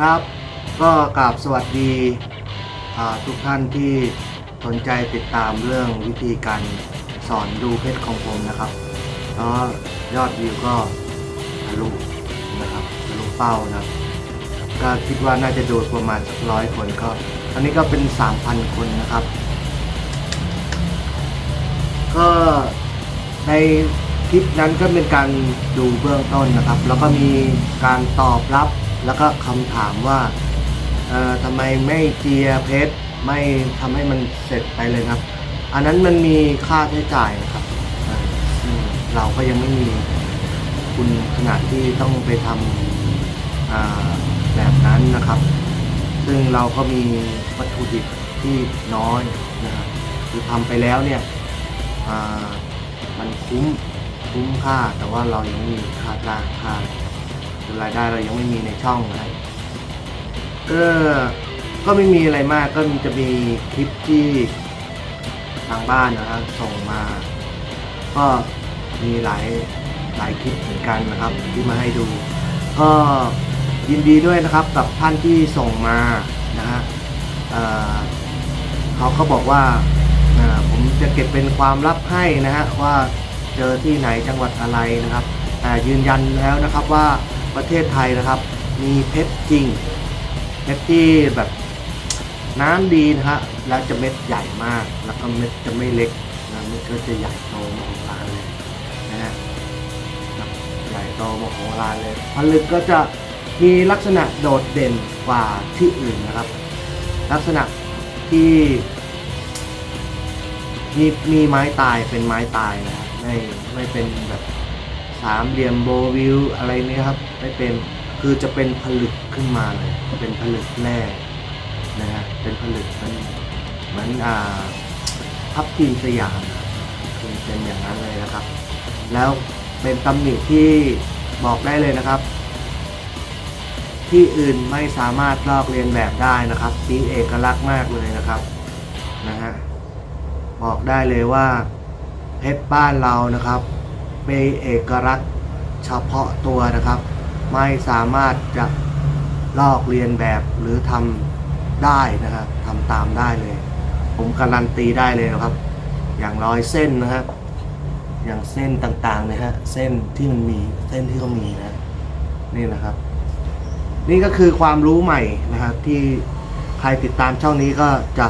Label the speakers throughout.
Speaker 1: ครับ ก็กราบสวัสดีทุกท่านที่สนใจติดตามเรื่องวิธีการสอนดูเพชรของผมนะครับแล้วยอดวิวก็ทะลุนะครับทะลุเป้านะก็คิดว่าน่าจะดูประมาณสักร้อยคนก็ตอนนี้ก็เป็น 3,000 คนนะครับ ก็ในคลิปนั้นก็เป็นการดูเบื้องต้นนะครับ แล้วก็มีการตอบรับ แล้วก็คำถามว่าทำไมไม่เจียเพชรไม่ทำให้มันเสร็จไปเลยครับ อันนั้นมันมีค่าใช้จ่ายครับเราก็ยังไม่มีคุณขนาดที่ต้องไปทำอ่าแบบนั้นนะครับ ซึ่งเราก็มีวัตถุดิบที่น้อยนะครับคือทำไปแล้วเนี่ยมันคุ้มคุ้มค่าแต่ว่าเรายังมีค่าจ้างค่า รายได้เรายังไม่มีในช่องนะครับก็ก็ไม่มีอะไรมากก็มีจะมีคลิปที่ทางบ้านนะครับส่งมา ก็มีหลายหลายคลิปเหมือนกันนะครับที่มาให้ดู ก็ยินดีด้วยนะครับกับท่านที่ส่งมานะฮะเอ่อเขาก็บอกว่าอ่าผมจะเก็บเป็นความลับให้นะฮะว่าเจอที่ไหนจังหวัดอะไรนะครับ แต่ยืนยันแล้วนะครับว่า ประเทศไทยนะครับ มีเพชรจริงเพชรที่แบบน้ำดีนะฮะแล้วจะเม็ดใหญ่มาก แล้วก็เม็ดจะไม่เล็กนะเม็ดก็จะใหญ่โตมโหฬารเลยนะฮะใหญ่โตมโหฬารเลยผลึกก็จะมีลักษณะโดดเด่นกว่าที่อื่นนะครับ ลักษณะที่มีมีไม้ตายเป็นไม้ตายนะครับไม่ไม่เป็นแบบสามเหลี่ยมโบวิวอะไรนี่ครับ ไม่เป็นคือจะเป็นผลึกขึ้นมาเลยเป็นผลึกแร่นะฮะเป็นผลึกมันเหมือนอ่าทับทีมสยามคือเป็นอย่างนั้นเลยนะครับ แล้วเป็นตำหนิที่บอกได้เลยนะครับ ที่อื่นไม่สามารถลอกเลียนแบบได้นะครับมีเอกลักษณ์มากเลยนะครับนะฮะบอกได้เลยว่าเพชรบ้านเรานะครับเป็นเอกลักษณ์เฉพาะตัวนะครับ ไม่สามารถจะลอกเลียนแบบหรือทำได้นะครับทำตามได้เลย ผมการันตีได้เลยนะครับ อย่างรอยเส้นนะครับ อย่างเส้นต่างๆนะฮะเส้นที่มันมีเส้นที่เขามีนะนี่นะครับ นี่ก็คือความรู้ใหม่นะครับ ที่ใครติดตามช่องนี้ก็จะ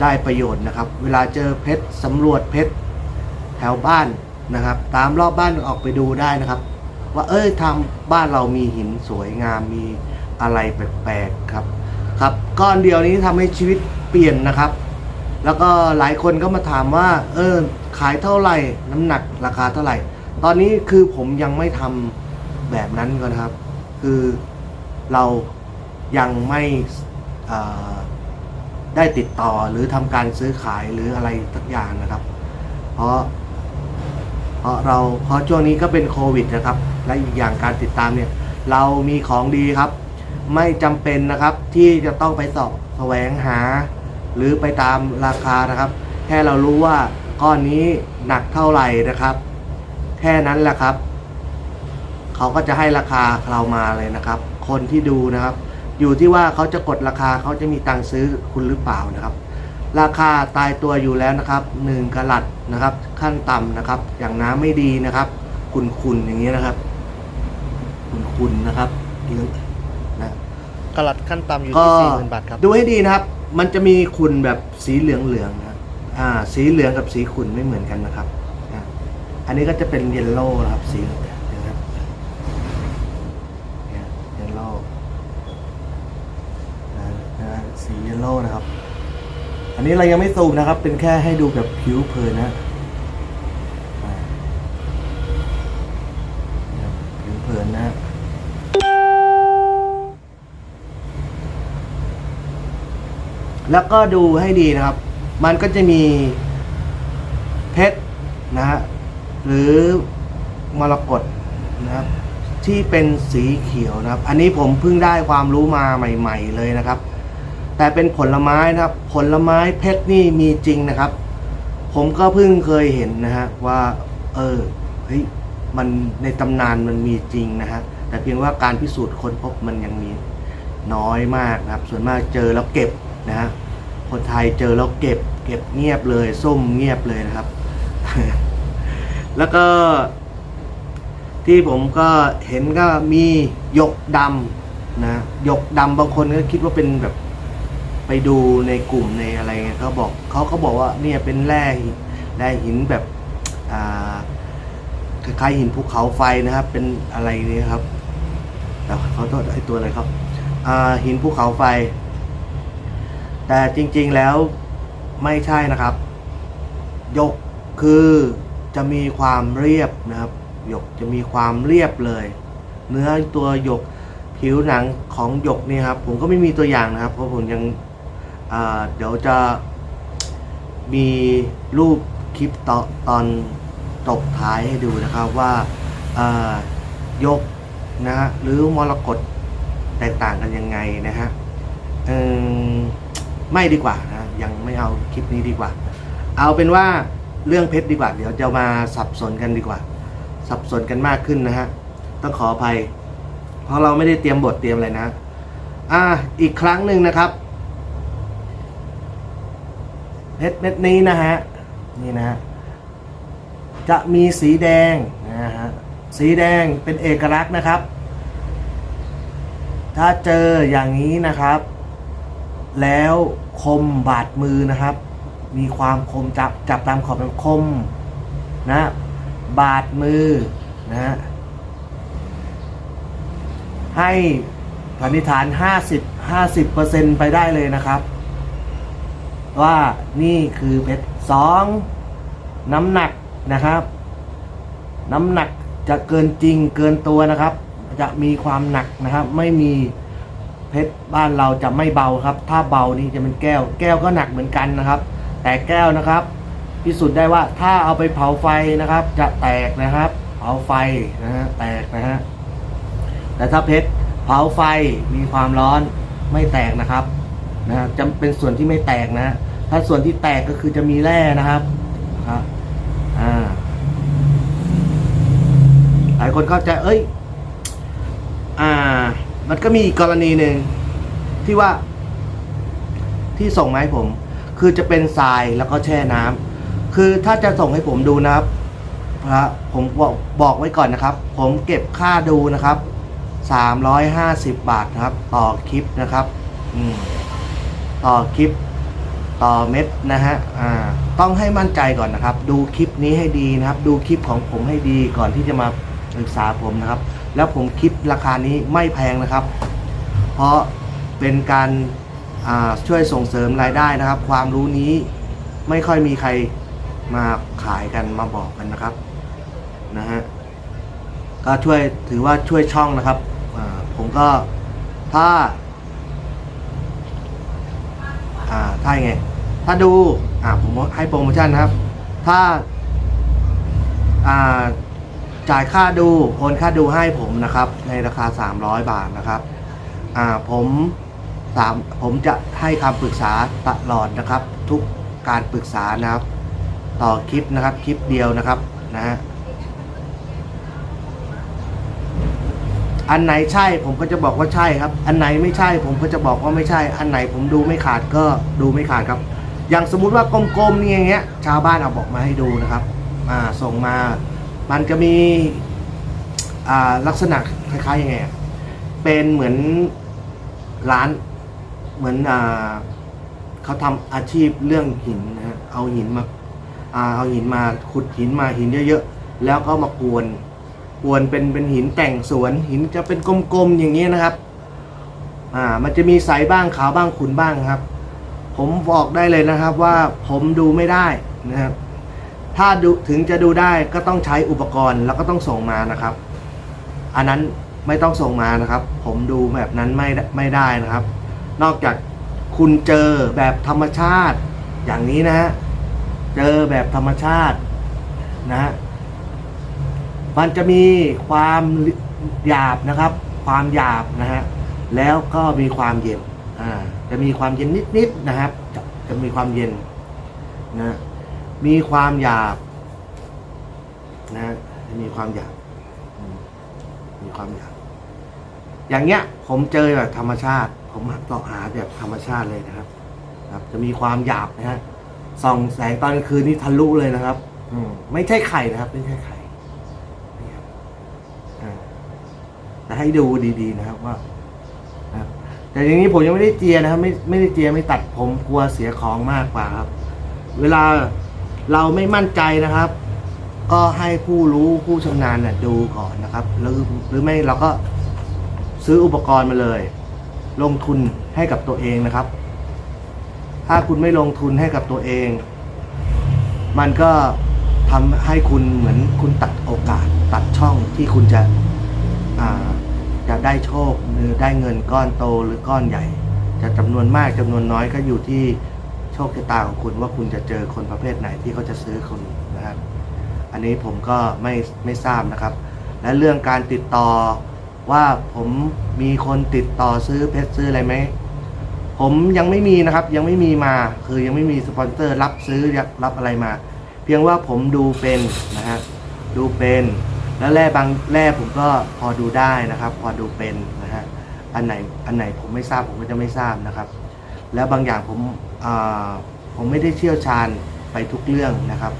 Speaker 1: ได้ประโยชน์นะครับ เวลาเจอเพชรสำรวจเพชรแถวบ้านนะครับ ตามรอบบ้านออกไปดูได้นะครับ ว่าเอ้ยทำบ้านเรามีหินสวยงามมีอะไรแปลกๆครับ ครับก้อนเดียวนี้ทำให้ชีวิตเปลี่ยนนะครับ แล้วก็หลายคนก็มาถามว่า เออขายเท่าไหร่ น้ำหนักราคาเท่าไหร่ ตอนนี้คือผมยังไม่ทำแบบนั้นก่อนะครับ คือเรายังไม่ได้ติดต่อหรือทำการซื้อขายหรืออะไรสักอย่างนะครับ เพราะ ราะเราเพราะช่วงนี้ก็เป็นโควิดนะครับ และอีกอย่างการติดตามเนี่ย เรามีของดีครับ ไม่จำเป็นนะครับที่จะต้องไปสอบแสวงหา หรือไปตามราคานะครับ แค่เรารู้ว่าก้อนนี้หนักเท่าไหร่นะครับ แค่นั้นแหละครับ เขาก็จะให้ราคาเรามาเลยนะครับ คนที่ดูนะครับ อยู่ที่ว่าเขาจะกดราคาเขาจะมีตังค์ซื้อคุณหรือเปล่านะครับ ราคาตายตัวอยู่แล้วนะครับ1กะลัดนะครับ ขั้นต่ำนะครับ อย่างน้ำไม่ดีนะครับคุณคุณอย่างนี้นะครับคุณคุณนะครับเรื่องนะ
Speaker 2: กลัดขั้นต่ำอยู่
Speaker 1: ก็
Speaker 2: ที่สี่หมื่นบาทครับ
Speaker 1: ดูให้ดีนะครับ มันจะมีขุนแบบสีเหลืองเหลืองๆนะครับอ่า สีเหลืองกับสีขุ่นไม่เหมือนกันนะครับอ่าอันนี้ก็จะเป็นเยลโล่นะครับ สีเหลืองนะครับเยลโล่นะฮะสีเยลโล่นะครับ อันนี้เรายังไม่ซูมนะครับ เป็นแค่ให้ดูแบบผิวเผินนะผิวเผินนะแล้วก็ดูให้ดีนะครับ มันก็จะมีเพชรนะฮะ หรือมรกตนะครับ ที่เป็นสีเขียวนะครับ อันนี้ผมเพิ่งได้ความรู้มาใหม่ ๆ เลยนะครับ แต่เป็นผลไม้นะครับ ผลไม้เพชรนี่มีจริงนะครับ ผมก็เพิ่งเคยเห็นนะฮะว่า เออเฮ้ยมันในตำนานมันมีจริงนะฮะแต่เพียงว่าการพิสูจน์ค้นพบมันยังมีน้อยมากนะครับ ส่วนมากเจอแล้วเก็บนะฮะคนไทยเจอแล้วเก็บ เก็บเงียบเลยซุ่มเงียบเลยนะครับ แล้วก็ที่ผมก็เห็นก็มีหยกดำนะหยกดำบางคนก็คิดว่าเป็นแบบ ไปดูในกลุ่มในอะไรเงี้ยเขาบอกเขาก็บอกว่าเนี่ยเป็นแร่หินแร่หินแบบอ่าคล้ายๆหินภูเขาไฟนะครับ เป็นอะไรเนี่ยครับแต่เขาโทษไอตัวอะไรครับอ่าหินภูเขาไฟ แต่จริง ๆแล้วไม่ใช่นะครับหยกคือจะมีความเรียบนะครับ หยกจะมีความเรียบเลย เนื้อตัวหยกผิวหนังของหยกนี่ครับ ผมก็ไม่มีตัวอย่างนะครับ เพราะผมยัง อ่าเดี๋ยวจะมีรูปคลิปตอนตอนจบท้ายให้ดูนะครับว่าอ่ายกนะฮะหรือมรกตแตกต่างกันยังไงนะฮะไม่ดีกว่านะยังไม่เอาคลิปนี้ดีกว่า เอาเป็นว่าเรื่องเพชรดีกว่า เดี๋ยวจะมาสับสนกันดีกว่า สับสนกันมากขึ้นนะฮะต้องขออภัย เพราะเราไม่ได้เตรียมบทเตรียมอะไรนะ อ่าอีกครั้งหนึ่งนะครับ เพชรเม็ดนี้นะฮะนี่นะฮะจะมีสีแดงนะฮะสีแดงเป็นเอกลักษณ์นะครับ ถ้าเจออย่างนี้นะครับ แล้วคมบาดมือนะครับ มีความคมจับจับตามขอบเป็นคมนะบาดมือนะให้สันนิษฐาน 50 50ไปได้เลยนะครับ ว่านี่คือเพชรสองน้ำหนักนะครับ น้ำหนักจะเกินจริงเกินตัวนะครับ จะมีความหนักนะครับ ไม่มีเพชรบ้านเราจะไม่เบาครับ ถ้าเบานี่จะเป็นแก้ว แก้วก็หนักเหมือนกันนะครับ แต่แก้วนะครับ พิสูจน์ได้ว่าถ้าเอาไปเผาไฟนะครับ จะแตกนะครับ เผาไฟนะฮะแตกนะฮะแต่ถ้าเพชรเผาไฟมีความร้อนไม่แตกนะครับ นะจะเป็นส่วนที่ไม่แตกนะ ถ้าส่วนที่แตกก็คือจะมีแร่นะครับครับอ่าหลายคนเข้าใจเอ้ย อ่า มันก็มีอีกกรณีหนึ่งที่ว่า ที่ส่งมาให้ผม คือจะเป็นทรายแล้วก็แช่น้ำคือถ้าจะส่งให้ผมดูนะครับนะผมบอกบอกไว้ก่อนนะครับ ผมเก็บค่าดูนะครับ 350 บาทนะครับ ต่อคลิปนะครับ อืม ต่อคลิปต่อเม็ดนะฮะอ่าต้องให้มั่นใจก่อนนะครับ ดูคลิปนี้ให้ดีนะครับ ดูคลิปของผมให้ดีก่อนที่จะมาปรึกษาผมนะครับ แล้วผมคิดราคานี้ไม่แพงนะครับ เพราะเป็นการอ่าช่วยส่งเสริมรายได้นะครับ ความรู้นี้ไม่ค่อยมีใครมาขายกันมาบอกกันนะครับนะฮะก็ช่วยถือว่าช่วยช่องนะครับผมก็ถ้า อ่าถ้ายังไง ถ้าดูอ่าผมให้โปรโมชั่นนะครับ ถ้าอ่าจ่ายค่าดูโอนค่าดูให้ผมนะครับ ในราคา 300 บาทนะครับอ่าผมสามผมจะให้คำปรึกษาตลอดนะครับ ทุกการปรึกษานะครับ ต่อคลิปนะครับคลิปเดียวนะครับนะฮะ อันไหนใช่ผมก็จะบอกว่าใช่ครับ อันไหนไม่ใช่ผมก็จะบอกว่าไม่ใช่ อันไหนผมดูไม่ขาดก็ดูไม่ขาดครับ อย่างสมมุติว่ากลมๆนี่อย่างเงี้ย ชาวบ้านเอาบอกมาให้ดูนะครับอ่าส่งมา มันจะมีลักษณะคล้ายๆยังไงเป็นเหมือนร้านเหมือนอเขาทำอาชีพเรื่องหินนะเอาหินมาอาเอาหินมาขุดหินมาหินเยอะๆแล้วก็มากวน กวนเป็นเป็นหินแต่งสวนหินจะเป็นกลมๆอย่างนี้นะครับ อ่า มันจะมีใสบ้างขาวบ้างขุนบ้างครับ ผมบอกได้เลยนะครับว่าผมดูไม่ได้นะครับ ถ้าดูถึงจะดูได้ก็ต้องใช้อุปกรณ์แล้วก็ต้องส่งมานะครับ อันนั้นไม่ต้องส่งมานะครับ ผมดูแบบนั้นไม่ได้ไม่ได้นะครับ นอกจากคุณเจอแบบธรรมชาติอย่างนี้นะฮะเจอแบบธรรมชาตินะฮะ มันจะมีความหยาบนะครับ ความหยาบนะฮะแล้วก็มีความเย็นอ่าจะมีความเย็นนิดๆนะครับ จะจะมีความเย็นนะมีความหยาบนะจะมีความหยาบอืมมีความหยาบอย่างเงี้ย ผมเจอแบบธรรมชาติ ผมต่อหาแบบธรรมชาติเลยนะครับครับ จะมีความหยาบนะฮะส่องแสงตอนกลางคืนนี่ทะลุเลยนะครับ อืมไม่ใช่ไข่นะครับ ไม่ใช่ไข่นี่ครับอ่าแต่ ให้ดูดีๆนะครับว่าแต่อย่างนี้ผมยังไม่ได้เจียนะครับ ไม่ไม่ได้เจียไม่ตัดผมกลัวเสียของมากกว่าครับ เวลาเราไม่มั่นใจนะครับ ก็ให้ผู้รู้ผู้ชำนาญน่ะดูก่อนนะครับหรือหรือไม่เราก็ซื้ออุปกรณ์มาเลย ลงทุนให้กับตัวเองนะครับ ถ้าคุณไม่ลงทุนให้กับตัวเอง มันก็ทำให้คุณเหมือนคุณตัดโอกาสตัดช่องที่คุณจะอ่า จะได้โชคหรือได้เงินก้อนโตหรือก้อนใหญ่ จะจำนวนมากจำนวนน้อยก็อยู่ที่โชคชะตาของคุณว่าคุณจะเจอคนประเภทไหนที่เขาจะซื้อคุณนะครับ อันนี้ผมก็ไม่ไม่ทราบนะครับ และเรื่องการติดต่อว่าผมมีคนติดต่อซื้อเพชรซื้ออะไรไหมผมยังไม่มีนะครับยังไม่มีมาคือยังไม่มีสปอนเซอร์รับซื้อรับอะไรมา เพียงว่าผมดูเป็นนะฮะดูเป็น แล้วแร่บางแร่ผมก็พอดูได้นะครับ พอดูเป็นนะฮะอันไหนอันไหนผมไม่ทราบผมก็จะไม่ทราบนะครับ แล้วบางอย่างผมอ่าผมไม่ได้เชี่ยวชาญไปทุกเรื่องนะครับ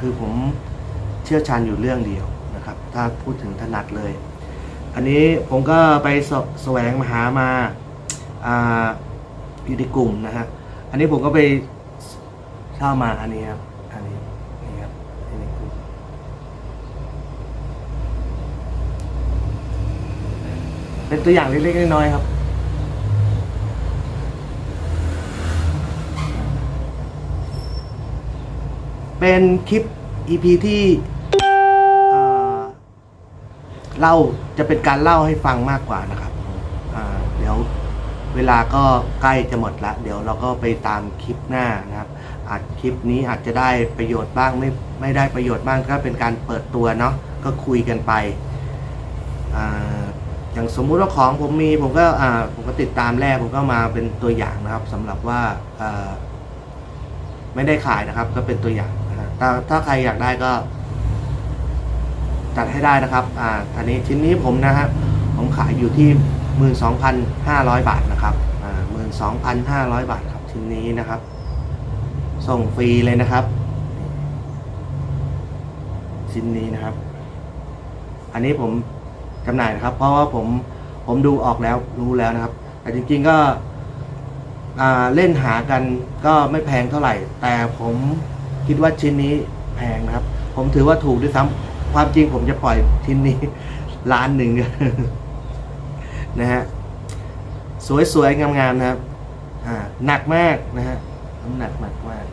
Speaker 1: คือผมเชี่ยวชาญอยู่เรื่องเดียวนะครับ ถ้าพูดถึงถนัดเลย อันนี้ผมก็ไปแสแสวงมหามาอ่าอยู่ในกลุ่มนะฮะอันนี้ผมก็ไปเช่ามาอันนี้ครับ อันนี้นี่ครับอยู่ในกลุ่ม เป็นตัวอย่างเล็กๆน้อยๆครับ เป็นคลิป EP ที่เล่าจะเป็นการเล่าให้ฟังมากกว่านะครับเดี๋ยวเวลาก็ใกล้จะหมดละเดี๋ยวเราก็ไปตามคลิปหน้านะครับอาจคลิปนี้อาจจะได้ประโยชน์บ้างไม่ไม่ได้ประโยชน์บ้างก็เป็นการเปิดตัวเนาะก็คุยกันไปอ่า อย่างสมมุติว่าของผมมีผมก็อ่าผมก็ติดตามแรกผมก็มาเป็นตัวอย่างนะครับสำหรับว่าอ่าไม่ได้ขายนะครับ ก็เป็นตัวอย่างนะถ้าถ้าใครอยากได้ก็ จัดให้ได้นะครับ อ่าอันนี้ชิ้นนี้ผมนะฮะผมขายอยู่ที่หมื่นสองพันห้าร้อยบาทนะครับอ่าหมื่นสองพันห้าร้อยบาทครับชิ้นนี้นะครับ ส่งฟรีเลยนะครับ ชิ้นนี้นะครับ อันนี้ผม จำหน่ายนะครับ เพราะว่าผมผมดูออกแล้วรู้แล้วนะครับ แต่จริงๆก็อ่าเล่นหากันก็ไม่แพงเท่าไหร่ แต่ผมคิดว่าชิ้นนี้แพงนะครับ ผมถือว่าถูกด้วยซ้ำความจริงผมจะปล่อยชิ้นนี้ล้านหนึ่งนะฮะสวยๆงามๆนะครับอ่าหนักมากนะฮะน้ำหนักมากมาก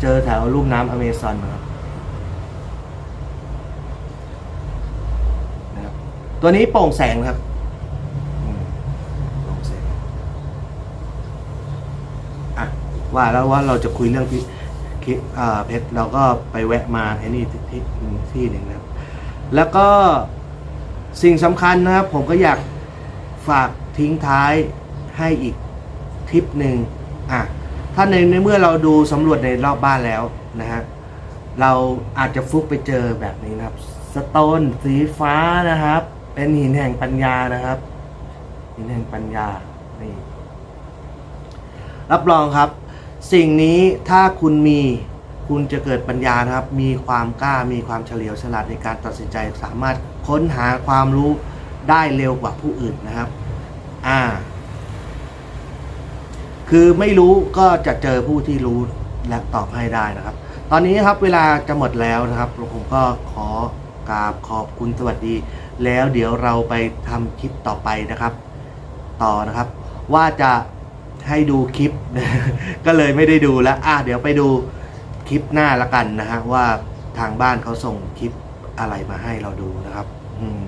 Speaker 1: เจอแถวลุ่มน้ำอเมซอนนะครับนะครับ ตัวนี้โปร่งแสงนะครับอืมลองเสร็จอะว่าแล้วว่าเราจะคุยเรื่องที่คิอ่าเพชรเราก็ไปแวะมาไอ้นี่ที่ที่ที่หนึ่งนะครับ แล้วก็สิ่งสำคัญนะครับ ผมก็อยากฝากทิ้งท้ายให้อีกทริปหนึ่งอะถ้าในในเมื่อเราดูสำรวจในรอบบ้านแล้วนะฮะเราอาจจะฟุกไปเจอแบบนี้นะครับ สโตนสีฟ้านะครับ เป็นหินแห่งปัญญานะครับหินแห่งปัญญานี่รับรองครับ สิ่งนี้ถ้าคุณมีคุณจะเกิดปัญญานะครับ มีความกล้ามีความเฉลียวฉลาดในการตัดสินใจสามารถค้นหาความรู้ได้เร็วกว่าผู้อื่นนะครับ อ่า คือไม่รู้ก็จะเจอผู้ที่รู้และตอบให้ได้นะครับ ตอนนี้ครับเวลาจะหมดแล้วนะครับผมก็ขอ กราบขอบคุณสวัสดี แล้วเดี๋ยวเราไปทำคลิปต่อไปนะครับ ต่อนะครับ ว่าจะให้ดูคลิป ก็เลยไม่ได้ดูแล้วอะเดี๋ยวไปดูคลิปหน้าละกันนะฮะว่าทางบ้านเขาส่งคลิปอะไรมาให้เราดูนะครับ อืม